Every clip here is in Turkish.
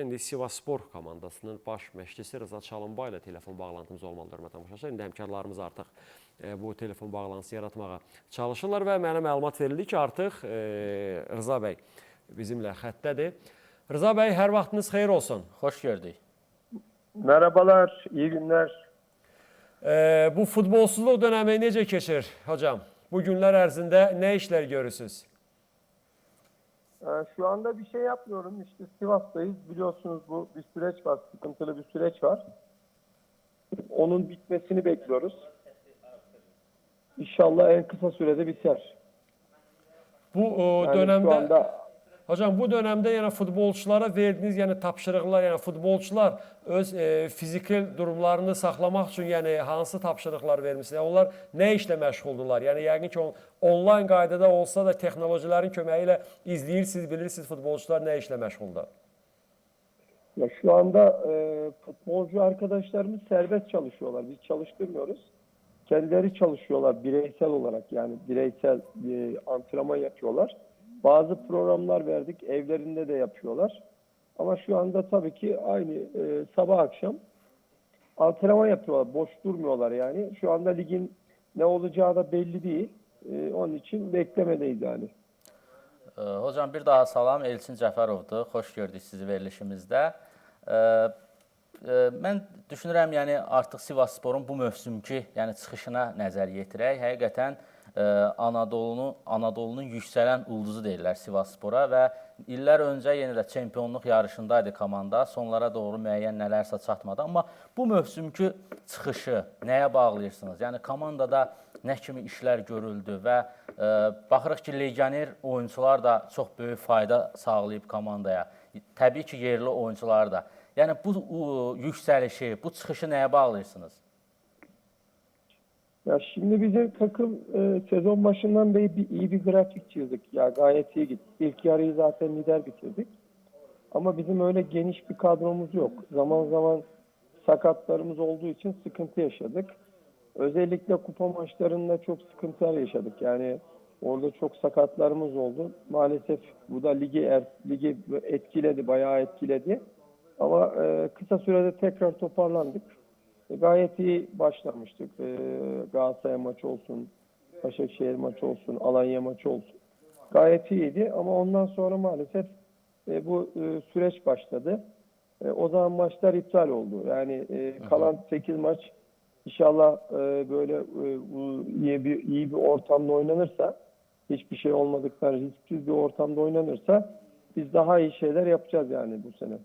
İndi Sivasspor komandasının baş məşqçisi Rıza Çalınbay ilə telefon bağlantımız olmalıdır hörmətli tamaşaçılar. İndi həmkarlarımız artıq e, bu telefon bağlantısı yaratmağa çalışırlar və mənə məlumat verildi ki, artıq e, Rıza bəy bizimlə xəttədir. Rıza bəy, hər vaxtınız xeyir olsun. Hoş gördük. Merhabalar, iyi günler. E, bu futbolsuzluq dönəmi necə keçir hocam? Bu günlər ərzində nə işlər görürsünüz? Ee, Şu anda bir şey yapmıyorum. İşte Sivas'tayız. Biliyorsunuz bu bir süreç var, sıkıntılı bir süreç var. Onun bitmesini bekliyoruz. İnşallah en kısa sürede biter. Bu o, Yani dönemdə şu anda Hocam bu dönemdə yəni futbolçulara verdiyiniz yəni tapşırıqlar, yəni futbolçular öz e, fiziki durumlarını saxlamaq üçün yəni hansı tapşırıqlar vermisiniz? Yəni onlar nə işlə məşğuldular? Yəni yəqin ki, on, onlayn qaydada olsa da texnologiyaların köməyi ilə izləyirsiniz, bilirsiniz futbolçular nə işlə məşğuldur. ya şu anda e, futbolcu arkadaşlarımız serbest çalışıyorlar. Biz çalıştırmıyoruz. Kendileri çalışıyorlar bireysel olarak yani bireysel e, antrenman yapıyorlar. Bazı programlar verdik evlerinde de yapıyorlar. Ama şu anda tabii ki aynı e, sabah akşam antrenman yapıyorlar. Boş durmuyorlar yani. Şu anda ligin ne olacağı da belli değil. E, onun için beklemedeyiz yani. Ee, Hocam bir daha salam Elçin Cəfərovdur. Xoş gördük sizi verilişimizdə. Ee, e, Mən düşünürəm, yəni artıq Sivassporun bu mövsümki, yəni çıxışına nəzər yetirək. Həqiqətən e, Anadolunu Anadolunun yüksələn ulduzu deyirlər Sivasspora və illər öncə yenə də çempionluq yarışındaydı komanda. Sonlara doğru müəyyən nələrsə çatmadı, amma bu mövsümki çıxışı nəyə bağlayırsınız? Yəni komandada nə kimi işlər görüldü və e, baxırıq ki, legioner oyunçular da çox böyük fayda sağlayıb komandaya. Təbii ki, yerli oyunçular da. Yəni bu u, yüksəlişi, bu çıxışı nəyə bağlayırsınız? Ya şimdi bizim takım e, sezon başından beri bir, iyi bir grafik çizdik. Ya gayet iyi gitti. İlk yarıyı zaten lider bitirdik. Ama bizim öyle geniş bir kadromuz yok. Zaman zaman sakatlarımız olduğu için sıkıntı yaşadık. Özellikle kupa maçlarında çok sıkıntılar yaşadık. Yani orada çok sakatlarımız oldu. Maalesef bu da ligi er, ligi etkiledi, bayağı etkiledi. Ama e, kısa sürede tekrar toparlandık. E, Gayet iyi başlamıştık. E, Galatasaray maçı olsun, Başakşehir maçı olsun, Alanya maçı olsun. Gayet iyiydi ama ondan sonra maalesef e, bu e, süreç başladı. E, o zaman maçlar iptal oldu. Yani e, kalan 8 maç inşallah e, böyle e, bu iyi bir iyi bir ortamda oynanırsa, hiçbir şey olmadıktan risksiz bir ortamda oynanırsa biz daha iyi şeyler yapacağız yani bu sene.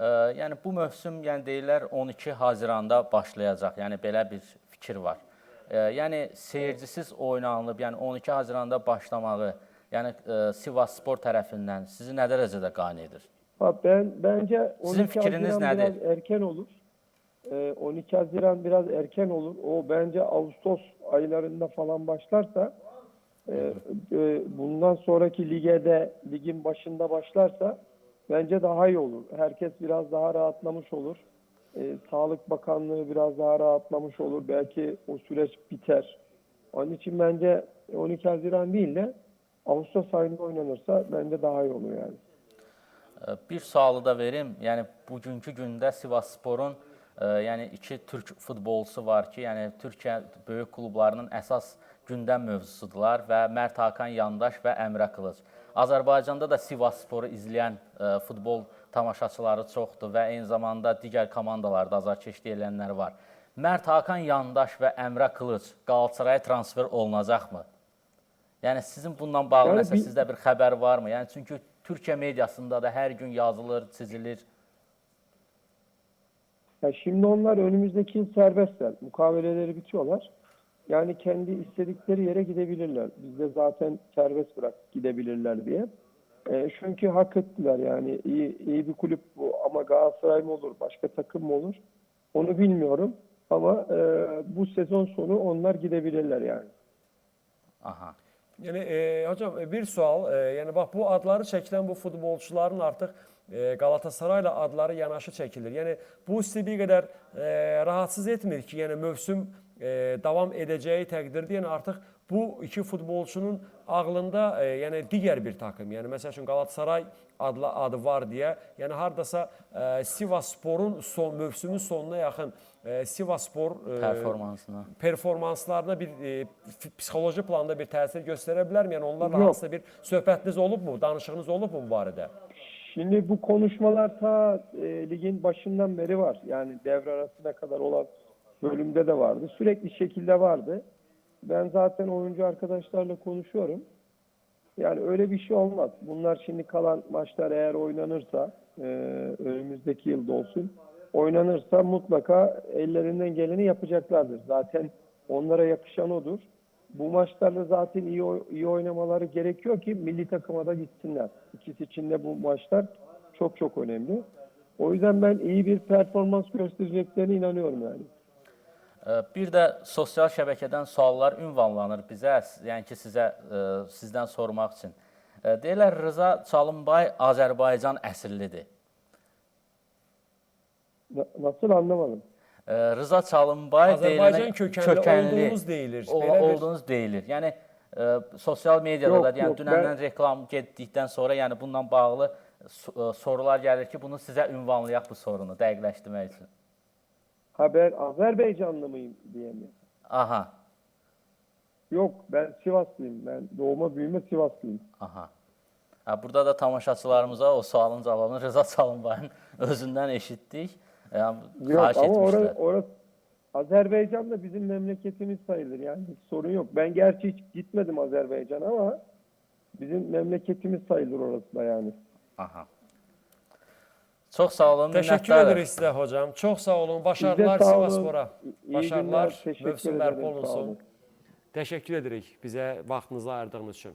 Ee, Yəni bu mövsüm, yəni deyirlər 12 Haziranda başlayacaq. Yəni belə bir fikir var. Ee, Yəni seyircisiz oynanılıb, yəni 12 Haziranda başlamağı, yəni e, Sivas Spor tərəfindən sizi nə dərəcədə qane edir? Ben bence 12 Sizin fikriniz Haziran nedir? biraz erken olur. Ee, 12 Haziran biraz erken olur. O bence Ağustos aylarında falan başlarsa e, e, bundan sonraki lige de ligin başında başlarsa bence daha iyi olur. Herkes biraz daha rahatlamış olur. Ee, Sağlık Bakanlığı biraz daha rahatlamış olur. Belki o süreç biter. Onun için bence 12 Haziran değil de Ağustos ayında oynanırsa bence daha iyi olur yani. Ee, Bir sualı da verim. Yəni bugünkü gündə Sivas Sporun e, yəni iki türk futbolçusu var ki, yəni Türkiyə böyük klublarının əsas gündəm mövzusudurlar və Mert Hakan Yandaş və Əmrə Qılıc. Azərbaycanda da Sivas Sporu izləyən e, futbol tamaşaçıları çoxdur və eyni zamanda digər komandalarda azarkeşlik edənlər var. Mert Hakan Yandaş və Əmrə Qılıc Qalatasaraya transfer olunacaqmı? Yəni sizin bununla bağlı Yəni nəsə bir- sizdə bir xəbər varmı? Yəni çünki Türkiyə mediasında da hər gün yazılır, çizilir. Ya şimdi onlar önümüzdeki yıl serbestler. Mukaveleleri bitiyorlar. Yani kendi istedikleri yere gidebilirler. Biz de zaten serbest bırak gidebilirler diye. E, çünkü hak ettiler yani iyi, iyi bir kulüp bu ama Galatasaray mı olur başka takım mı olur onu bilmiyorum. Ama e, bu sezon sonu onlar gidebilirler yani. Aha. Yəni e, hocam e, bir sual, e, yəni bax bu adları çəkilən bu futbolçuların artıq e, Galatasaray ilə adları yanaşı çəkilir. Yəni bu sizi bir qədər e, rahatsız etmir ki, yəni mövsüm e, davam edəcəyi təqdirdə yəni artıq bu iki futbolçunun ağlında e, yəni digər bir takım, yəni məsəl üçün Galatasaray adlı adı var deyə. Yəni hardasa e, Sivassporun son mövsümün sonuna yaxın e, Sivasspor e, Performansına. performanslarına bir e, psixoloji planda bir təsir göstərə bilərmi? Yəni onlarla hansısa bir söhbətiniz olubmu, danışığınız olubmu bu barədə? Şimdi bu konuşmalar ta e, ligin başından beri var. Yani devre arasına kadar olan bölümde de vardı. Sürekli şekilde vardı. Ben zaten oyuncu arkadaşlarla konuşuyorum. Yani öyle bir şey olmaz. Bunlar şimdi kalan maçlar eğer oynanırsa e, önümüzdeki yılda olsun oynanırsa mutlaka ellerinden geleni yapacaklardır. Zaten onlara yakışan odur. Bu maçlarda zaten iyi iyi oynamaları gerekiyor ki milli takıma da gitsinler. İkisi için de bu maçlar çok çok önemli. O yüzden ben iyi bir performans göstereceklerine inanıyorum yani. Bir də sosial şəbəkədən suallar ünvanlanır bizə, yəni ki, sizə sizdən sormaq üçün. Deyirlər Rıza Çalınbay Azərbaycan əsillidir. Na- Nasıl anlamadım. Rıza Çalınbay Azərbaycan deyilənə- kökənli olduğunuz deyilir. O, Belə bir- olduğunuz deyilir. Yəni e, sosial mediada Yox, da, yəni yox, dünəndən mən- reklam getdikdən sonra, yəni bununla bağlı e, sorular gəlir ki, bunu sizə ünvanlayaq bu sorunu dəqiqləşdirmək üçün. Haber Azerbaycanlı mıyım diye mi? Aha, Yok ben Sivaslıyım. Ben doğma büyüme Sivaslıyım. aha. Ha, burada da tamaşaçılarımıza o sualın cavabını Rıza Çalınbayın özündən eşitdik. Yəni, Yok xahiş ama orası, orası Azerbaycan da bizim memleketimiz sayılır. Yani sorun yok. Ben gerçi hiç gitmedim Azerbaycan'a ama bizim memleketimiz sayılır orası da yani. Aha. Çox sağ olun, Təşəkkür minnətdarıq. edirik sizə hocam. Çox sağ olun. Başarılar. Sivaspora. Başarılar. günler. Teşekkür Mövsüm ederim. bərpa Sağ olunsun. olun. Təşəkkür edirik bizə vaxtınızı ayırdığınız üçün.